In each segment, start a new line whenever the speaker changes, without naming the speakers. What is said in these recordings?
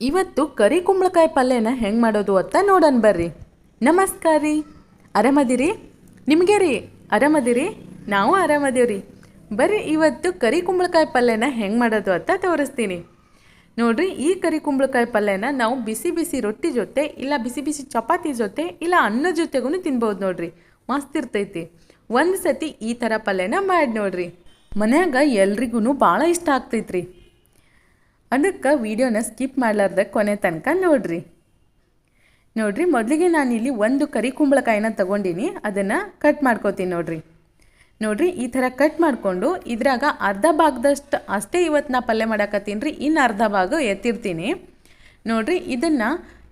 ಇವತ್ತು ಕರಿ ಕುಂಬಳಕಾಯಿ ಪಲ್ಯನ ಹೆಂಗೆ ಮಾಡೋದು ಅಂತ ನೋಡೋಣ ಬರ್ರಿ. ನಮಸ್ಕಾರ. ರೀ ಆರಾಮದಿರಿ ನಿಮಗೆ ರೀ? ಆರಾಮದಿರಿ ನಾವು ಆರಾಮದೀವ್ರಿ ಬರ್ರಿ, ಇವತ್ತು ಕರಿ ಕುಂಬಳಕಾಯಿ ಪಲ್ಯನ ಹೆಂಗೆ ಮಾಡೋದು ಅಂತ ತೋರಿಸ್ತೀನಿ. ನೋಡ್ರಿ, ಈ ಕರಿ ಕುಂಬಳಕಾಯಿ ಪಲ್ಯನ ನಾವು ಬಿಸಿ ಬಿಸಿ ರೊಟ್ಟಿ ಜೊತೆ ಇಲ್ಲ ಬಿಸಿ ಬಿಸಿ ಚಪಾತಿ ಜೊತೆ ಇಲ್ಲ ಅನ್ನ ಜೊತೆಗೂ ತಿನ್ಬೋದು ನೋಡ್ರಿ. ಮಸ್ತ್ ಇರ್ತೈತಿ. ಒಂದು ಸತಿ ಈ ಥರ ಪಲ್ಯನ ಮಾಡಿ ನೋಡ್ರಿ. ಮನ್ಯಾಗ ಎಲ್ರಿಗೂ ಭಾಳ ಇಷ್ಟ ಆಗ್ತೈತ್ರಿ. ಅದಕ್ಕೆ ವಿಡಿಯೋನ ಸ್ಕಿಪ್ ಮಾಡಲಾರ್ದ ಕೊನೆ ತನಕ ನೋಡ್ರಿ. ನೋಡ್ರಿ, ಮೊದಲಿಗೆ ನಾನು ಇಲ್ಲಿ ಒಂದು ಕರಿ ಕುಂಬಳಕಾಯಿನ ತಗೊಂಡಿನಿ, ಅದನ್ನು ಕಟ್ ಮಾಡ್ಕೋತೀನಿ ನೋಡ್ರಿ. ನೋಡ್ರಿ, ಈ ಥರ ಕಟ್ ಮಾಡಿಕೊಂಡು ಇದ್ರಾಗ ಅರ್ಧ ಭಾಗದಷ್ಟು ಅಷ್ಟೇ ಇವತ್ತು ನಾ ಪಲ್ಯ ಮಾಡಾಕತ್ತೀನಿ ರೀ ಇನ್ನು ಅರ್ಧ ಭಾಗ ಎತ್ತಿರ್ತೀನಿ. ನೋಡ್ರಿ, ಇದನ್ನು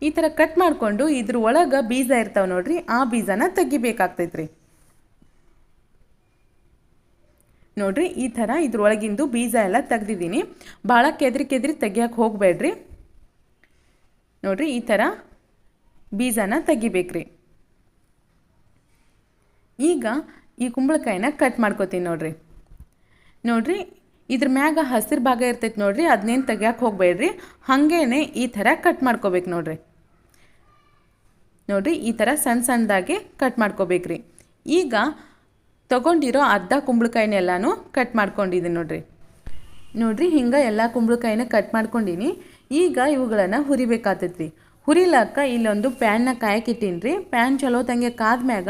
ಈ ಥರ ಕಟ್ ಮಾಡಿಕೊಂಡು ಇದ್ರ ಒಳಗೆ ಬೀಜ ಇರ್ತಾವೆ ನೋಡ್ರಿ, ಆ ಬೀಜನ ತೆಗಿಬೇಕಾಗ್ತೈತ್ರಿ. ನೋಡ್ರಿ, ಈ ಥರ ಇದ್ರೊಳಗಿಂದು ಬೀಜ ಎಲ್ಲ ತೆಗ್ದಿದ್ದೀನಿ. ಭಾಳ ಕೆದ್ರಿ ಕೆದ್ರಿ ತೆಗಿಯಕ್ಕೆ ಹೋಗಬೇಡ್ರಿ. ನೋಡ್ರಿ, ಈ ಥರ ಬೀಜನ ತೆಗಿಬೇಕ್ರಿ. ಈಗ ಈ ಕುಂಬಳಕಾಯಿನ ಕಟ್ ಮಾಡ್ಕೋತೀನಿ ನೋಡ್ರಿ. ನೋಡ್ರಿ, ಇದ್ರ ಮ್ಯಾಗ ಹಸಿರು ಭಾಗ ಇರ್ತೈತೆ ನೋಡ್ರಿ ಅದನ್ನೇನು ತೆಗಿಯಕ್ಕೆ ಹೋಗಬೇಡ್ರಿ. ಹಾಗೇನೆ ಈ ಥರ ಕಟ್ ಮಾಡ್ಕೋಬೇಕು ನೋಡ್ರಿ. ನೋಡ್ರಿ, ಈ ಥರ ಸಣ್ಣ ಸಣ್ಣದಾಗಿ ಕಟ್ ಮಾಡ್ಕೋಬೇಕ್ರಿ. ಈಗ ತಗೊಂಡಿರೋ ಅರ್ಧ ಕುಂಬಳಕಾಯಿನೆಲ್ಲನೂ ಕಟ್ ಮಾಡ್ಕೊಂಡಿದ್ದೀನಿ ನೋಡ್ರಿ. ನೋಡ್ರಿ, ಹಿಂಗೆ ಎಲ್ಲ ಕುಂಬಳಕಾಯಿನ ಕಟ್ ಮಾಡ್ಕೊಂಡಿನಿ. ಈಗ ಇವುಗಳನ್ನು ಹುರಿಬೇಕಾತೈತ್ರಿ ಹುರಿಲಾಕ ಇಲ್ಲೊಂದು ಪ್ಯಾನ್ನ ಕಾಯಕ್ಕಿಟ್ಟೀನಿ ರೀ ಪ್ಯಾನ್ ಚಲೋ ತಂಗೆ ಕಾದ್ಮ್ಯಾಗ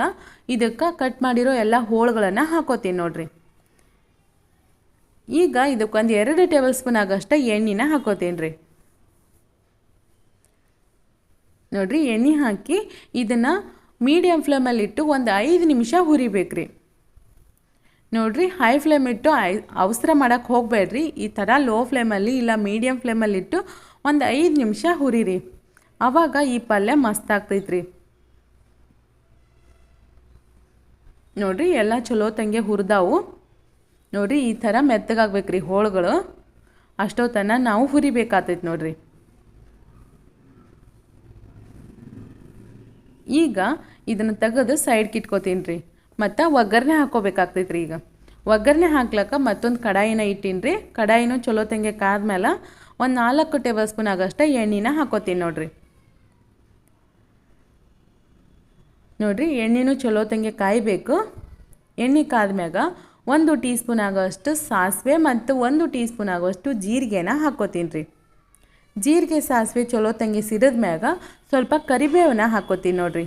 ಇದಕ್ಕೆ ಕಟ್ ಮಾಡಿರೋ ಎಲ್ಲ ಹೋಳುಗಳನ್ನು ಹಾಕೋತೀನಿ ನೋಡ್ರಿ. ಈಗ ಇದಕ್ಕೊಂದು ಎರಡು ಟೇಬಲ್ ಸ್ಪೂನ್ ಆಗಷ್ಟು ಎಣ್ಣೆನ ಹಾಕೋತೀನಿ ರೀ ನೋಡ್ರಿ, ಎಣ್ಣೆ ಹಾಕಿ ಇದನ್ನು ಮೀಡಿಯಮ್ ಫ್ಲೇಮಲ್ಲಿಟ್ಟು ಒಂದು ಐದು ನಿಮಿಷ ಹುರಿಬೇಕ್ರಿ. ನೋಡ್ರಿ ಹೈ ಫ್ಲೇಮ್ ಇಟ್ಟು ಐ, ಅವಸರ ಮಾಡೋಕ್ಕೆ ಹೋಗಬೇಡ್ರಿ. ಈ ಥರ ಲೋ ಫ್ಲೇಮಲ್ಲಿ ಇಲ್ಲ ಮೀಡಿಯಮ್ ಫ್ಲೇಮಲ್ಲಿ ಇಟ್ಟು ಒಂದು ಐದು ನಿಮಿಷ ಹುರಿರಿ. ಆವಾಗ ಈ ಪಲ್ಯ ಮಸ್ತ್ ಆಗ್ತೈತ್ರಿ. ನೋಡಿರಿ, ಎಲ್ಲ ಚಲೋ ತಂಗೆ ಹುರಿದಾವು. ನೋಡಿರಿ, ಈ ಥರ ಮೆತ್ತಗಾಗ್ಬೇಕ್ರಿ ಹೋಳುಗಳು. ಅಷ್ಟೊತ್ತನ ನಾವು ಹುರಿಬೇಕಾಗ್ತೈತಿ ನೋಡಿರಿ. ಈಗ ಇದನ್ನು ತೆಗೆದು ಸೈಡ್ಗೆ ಇಟ್ಕೋತೀನಿ ರೀ ಮತ್ತು ಒಗ್ಗರಣೆ ಹಾಕೋಬೇಕಾಗ್ತೈತೆ ರೀ ಈಗ. ಒಗ್ಗರಣೆ ಹಾಕ್ಲಕ್ಕ ಮತ್ತೊಂದು ಕಡಾಯಿನ ಇಟ್ಟಿನಿ ರೀ ಕಡಾಯಿನೂ ಚಲೋ ತಂಗೆ ಕಾದ್ಮೇಲೆ ಒಂದು ನಾಲ್ಕು ಟೇಬಲ್ ಸ್ಪೂನ್ ಆಗಷ್ಟು ಎಣ್ಣೆನ ಹಾಕೋತೀನಿ ನೋಡಿರಿ. ನೋಡಿರಿ ಎಣ್ಣೆನೂ ಚಲೋ ತಂಗೆ ಕಾಯಬೇಕು. ಎಣ್ಣೆ ಕಾದ್ಮ್ಯಾಗ ಒಂದು ಟೀ ಸ್ಪೂನ್ ಆಗೋಷ್ಟು ಸಾಸಿವೆ ಮತ್ತು ಒಂದು ಟೀ ಸ್ಪೂನ್ ಆಗೋಷ್ಟು ಜೀರಿಗೆನ ಹಾಕೋತೀನಿ ರೀ ಜೀರಿಗೆ ಸಾಸಿವೆ ಚಲೋ ತಂಗಿ ಸಿಡಿದ್ಮ್ಯಾಗ ಸ್ವಲ್ಪ ಕರಿಬೇವನ್ನ ಹಾಕೋತೀನಿ ನೋಡಿರಿ.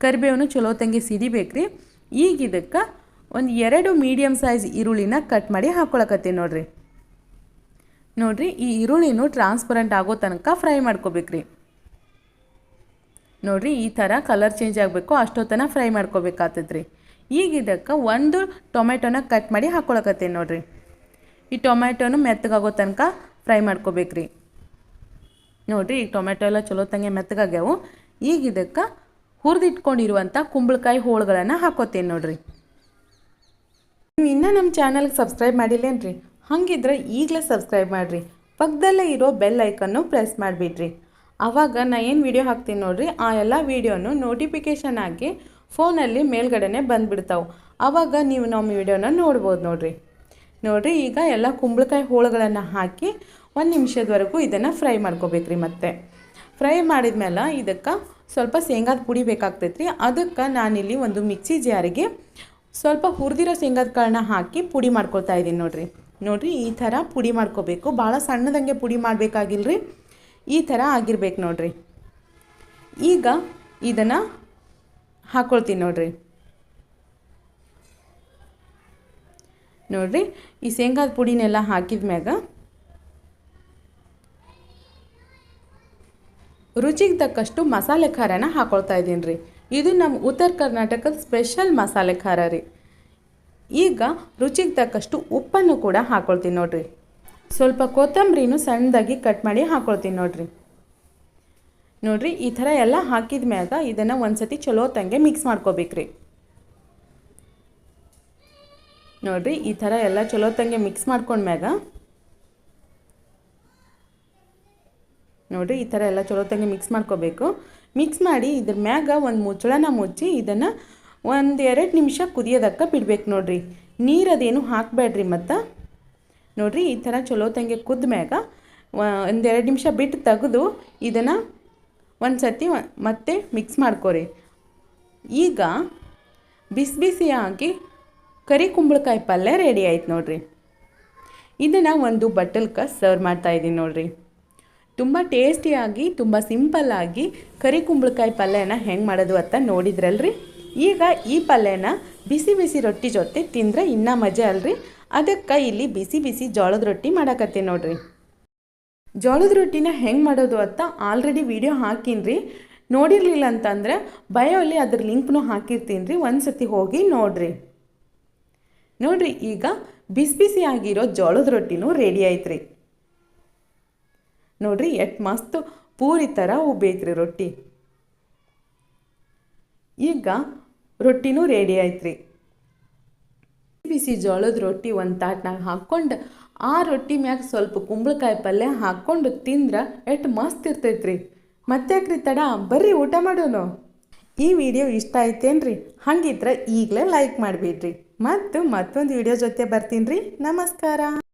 ಕರಿಬೇವನು ಚಲೋ ತಂಗಿ ಸಿಡಿಬೇಕ್ರಿ ಈಗ ಇದಕ್ಕೆ ಒಂದು ಎರಡು ಮೀಡಿಯಮ್ ಸೈಜ್ ಈರುಳ್ಳಿನ ಕಟ್ ಮಾಡಿ ಹಾಕ್ಕೊಳಕತ್ತೀನಿ ನೋಡ್ರಿ. ನೋಡ್ರಿ, ಈ ಈರುಳ್ಳಿನೂ ಟ್ರಾನ್ಸ್ಪರೆಂಟ್ ಆಗೋ ತನಕ ಫ್ರೈ ಮಾಡ್ಕೋಬೇಕ್ರಿ. ನೋಡ್ರಿ, ಈ ಥರ ಕಲರ್ ಚೇಂಜ್ ಆಗಬೇಕು, ಅಷ್ಟೊತ್ತನ ಫ್ರೈ ಮಾಡ್ಕೋಬೇಕಾಗ್ತೈತ್ರಿ ಈಗ ಇದಕ್ಕೆ ಒಂದು ಟೊಮೆಟೊನ ಕಟ್ ಮಾಡಿ ಹಾಕೊಳಕತ್ತೀನಿ ನೋಡ್ರಿ. ಈ ಟೊಮೆಟೊನು ಮೆತ್ತಗಾಗೋ ತನಕ ಫ್ರೈ ಮಾಡ್ಕೋಬೇಕ್ರಿ. ನೋಡ್ರಿ ಈಗ ಟೊಮೆಟೊ ಎಲ್ಲ ಚಲೋ ತಂಗೆ ಮೆತ್ತಗಾಗ್ಯಾವು. ಈಗ ಇದಕ್ಕೆ ಹುರಿದಿಟ್ಕೊಂಡಿರುವಂಥ ಕುಂಬಳಕಾಯಿ ಹೋಳುಗಳನ್ನು ಹಾಕೋತೇನೆ ನೋಡಿರಿ. ನೀವು ಇನ್ನೂ ನಮ್ಮ ಚಾನಲ್ಗೆ ಸಬ್ಸ್ಕ್ರೈಬ್ ಮಾಡಿಲ್ಲೇನ್ರಿ? ಹಾಗಿದ್ರೆ ಈಗಲೇ ಸಬ್ಸ್ಕ್ರೈಬ್ ಮಾಡಿರಿ. ಪಕ್ಕದಲ್ಲೇ ಇರೋ ಬೆಲ್ ಐಕನ್ನು ಪ್ರೆಸ್ ಮಾಡಿಬಿಡ್ರಿ ಆವಾಗ ನಾ ಏನು ವಿಡಿಯೋ ಹಾಕ್ತೀನಿ ನೋಡಿರಿ, ಆ ಎಲ್ಲ ವೀಡಿಯೋನು ನೋಟಿಫಿಕೇಷನ್ ಆಗಿ ಫೋನಲ್ಲಿ ಮೇಲ್ಗಡೆನೆ ಬಂದುಬಿಡ್ತಾವೆ. ಆವಾಗ ನೀವು ನಮ್ಮ ವಿಡಿಯೋನ ನೋಡ್ಬೋದು ನೋಡಿರಿ. ನೋಡಿರಿ, ಈಗ ಎಲ್ಲ ಕುಂಬಳಕಾಯಿ ಹೋಳುಗಳನ್ನು ಹಾಕಿ ಒಂದು ನಿಮಿಷದವರೆಗೂ ಇದನ್ನು ಫ್ರೈ ಮಾಡ್ಕೋಬೇಕ್ರಿ ಮತ್ತೆ. ಫ್ರೈ ಮಾಡಿದ್ಮೇಲೆ ಇದಕ್ಕೆ ಸ್ವಲ್ಪ ಶೇಂಗಾದ ಪುಡಿ ಬೇಕಾಗ್ತೈತೆ ರೀ ಅದಕ್ಕೆ ನಾನಿಲ್ಲಿ ಒಂದು ಮಿಕ್ಸಿ ಜಾರಿಗೆ ಸ್ವಲ್ಪ ಹುರಿದಿರೋ ಶೇಂಗಾದ ಕಾಳನ್ನ ಹಾಕಿ ಪುಡಿ ಮಾಡ್ಕೊಳ್ತಾ ಇದ್ದೀನಿ ನೋಡಿರಿ. ನೋಡಿರಿ, ಈ ಥರ ಪುಡಿ ಮಾಡ್ಕೋಬೇಕು. ಭಾಳ ಸಣ್ಣದಂಗೆ ಪುಡಿ ಮಾಡಬೇಕಾಗಿಲ್ರಿ. ಈ ಥರ ಆಗಿರ್ಬೇಕು ನೋಡಿರಿ. ಈಗ ಇದನ್ನು ಹಾಕ್ಕೊಳ್ತೀನಿ ನೋಡಿರಿ. ನೋಡಿರಿ, ಈ ಶೇಂಗಾದ ಪುಡಿನೆಲ್ಲ ಹಾಕಿದ ಮ್ಯಾಗ ರುಚಿಗೆ ತಕ್ಕಷ್ಟು ಮಸಾಲೆ ಖಾರನ ಹಾಕೊಳ್ತಾ ಇದ್ದೀನಿ ರೀ. ಇದು ನಮ್ಮ ಉತ್ತರ ಕರ್ನಾಟಕದ ಸ್ಪೆಷಲ್ ಮಸಾಲೆ ಖಾರ ರೀ. ಈಗ ರುಚಿಗೆ ತಕ್ಕಷ್ಟು ಉಪ್ಪನ್ನು ಕೂಡ ಹಾಕ್ಕೊಳ್ತೀನಿ ನೋಡ್ರಿ. ಸ್ವಲ್ಪ ಕೊತ್ತಂಬರಿನೂ ಸಣ್ಣದಾಗಿ ಕಟ್ ಮಾಡಿ ಹಾಕ್ಕೊಳ್ತೀನಿ ನೋಡ್ರಿ. ನೋಡ್ರಿ, ಈ ಥರ ಎಲ್ಲ ಹಾಕಿದ ಮ್ಯಾಗ ಇದನ್ನು ಒಂದ್ಸತಿ ಚಲೋ ತಂಗೆ ಮಿಕ್ಸ್ ಮಾಡ್ಕೋಬೇಕ್ರಿ. ನೋಡ್ರಿ, ಈ ಥರ ಎಲ್ಲ ಚಲೋ ತಂಗೆ ಮಿಕ್ಸ್ ಮಾಡ್ಕೊಂಡ್ಮ್ಯಾಗ ನೋಡಿರಿ ಈ ಥರ ಎಲ್ಲ ಚಲೋ ತಂಗೆ ಮಿಕ್ಸ್ ಮಾಡ್ಕೋಬೇಕು. ಮಿಕ್ಸ್ ಮಾಡಿ ಇದ್ರ ಮ್ಯಾಗ ಒಂದು ಮುಚ್ಚಳನ ಮುಚ್ಚಿ ಇದನ್ನು ಒಂದು ಎರಡು ನಿಮಿಷ ಕುದಿಯೋದಕ್ಕೆ ಬಿಡ್ಬೇಕು ನೋಡಿರಿ. ನೀರು ಅದೇನು ಹಾಕಬೇಡ್ರಿ ಮತ್ತು. ನೋಡಿರಿ, ಈ ಥರ ಚಲೋ ತಂಗೆ ಕುದ್ದ ಮ್ಯಾಗ ಒಂದೆರಡು ನಿಮಿಷ ಬಿಟ್ಟು ತೆಗೆದು ಇದನ್ನು ಒಂದು ಸತಿ ಮತ್ತೆ ಮಿಕ್ಸ್ ಮಾಡ್ಕೋರಿ. ಈಗ ಬಿಸಿ ಬಿಸಿಯಾಗಿ ಕರಿ ಕುಂಬಳಕಾಯಿ ಪಲ್ಯ ರೆಡಿ ಆಯ್ತು ನೋಡಿರಿ. ಇದನ್ನು ಒಂದು ಬಟ್ಟಲ್ಕ ಸರ್ವ್ ಮಾಡ್ತಾ ಇದ್ದೀನಿ ನೋಡ್ರಿ. ತುಂಬ ಟೇಸ್ಟಿಯಾಗಿ ತುಂಬ ಸಿಂಪಲ್ಲಾಗಿ ಕರಿ ಕುಂಬಳಕಾಯಿ ಪಲ್ಯನ ಹೆಂಗೆ ಮಾಡೋದು ಅಂತ ನೋಡಿದ್ರಲ್ರಿ? ಈಗ ಈ ಪಲ್ಯನ ಬಿಸಿ ಬಿಸಿ ರೊಟ್ಟಿ ಜೊತೆ ತಿಂದರೆ ಇನ್ನೂ ಮಜಾ ಅಲ್ರಿ? ಅದಕ್ಕೆ ಇಲ್ಲಿ ಬಿಸಿ ಬಿಸಿ ಜೋಳದ ರೊಟ್ಟಿ ಮಾಡಕತ್ತೀನಿ ನೋಡ್ರಿ. ಜೋಳದ ರೊಟ್ಟಿನ ಹೆಂಗೆ ಮಾಡೋದು ಅಂತ ಆಲ್ರೆಡಿ ವಿಡಿಯೋ ಹಾಕೀನಿ ನೋಡಿರಲಿಲ್ಲ ಅಂತಂದ್ರೆ ಬಯೋಲಿ ಅದ್ರ ಲಿಂಕ್ನು ಹಾಕಿರ್ತೀನಿ ರೀ ಒಂದು ಸತಿ ಹೋಗಿ ನೋಡ್ರಿ. ನೋಡ್ರಿ, ಈಗ ಬಿಸಿ ಬಿಸಿ ಆಗಿರೋ ಜೋಳದ ರೊಟ್ಟಿನೂ ರೆಡಿ ಆಯ್ತ್ರಿ ನೋಡ್ರಿ, ಎಟ್ ಮಸ್ತ್ ಪೂರಿ ಥರ ಉಬ್ಬೈತ್ರಿ ರೊಟ್ಟಿ. ಈಗ ರೊಟ್ಟಿನೂ ರೆಡಿ ಆಯ್ತ್ರಿ. ಬಿಸಿ ಜೋಳದ ರೊಟ್ಟಿ ಒಂದು ತಾಟ್ನಾಗ ಹಾಕ್ಕೊಂಡು, ಆ ರೊಟ್ಟಿ ಮ್ಯಾಗ ಸ್ವಲ್ಪ ಕುಂಬಳಕಾಯಿ ಪಲ್ಯ ಹಾಕ್ಕೊಂಡು ತಿಂದ್ರೆ ಎಷ್ಟು ಮಸ್ತ್ ಇರ್ತೈತ್ರಿ. ಮತ್ತ್ಯಾಕ್ರಿ ತಡ, ಬರ್ರಿ ಊಟ ಮಾಡೋನು. ಈ ವಿಡಿಯೋ ಇಷ್ಟ ಆಯ್ತೇನ್ರಿ? ಹಂಗಿದ್ರೆ ಈಗಲೇ ಲೈಕ್ ಮಾಡಿಬಿಡ್ರಿ. ಮತ್ತು ಮತ್ತೊಂದು ವಿಡಿಯೋ ಜೊತೆ ಬರ್ತೀನಿ ರೀ ನಮಸ್ಕಾರ.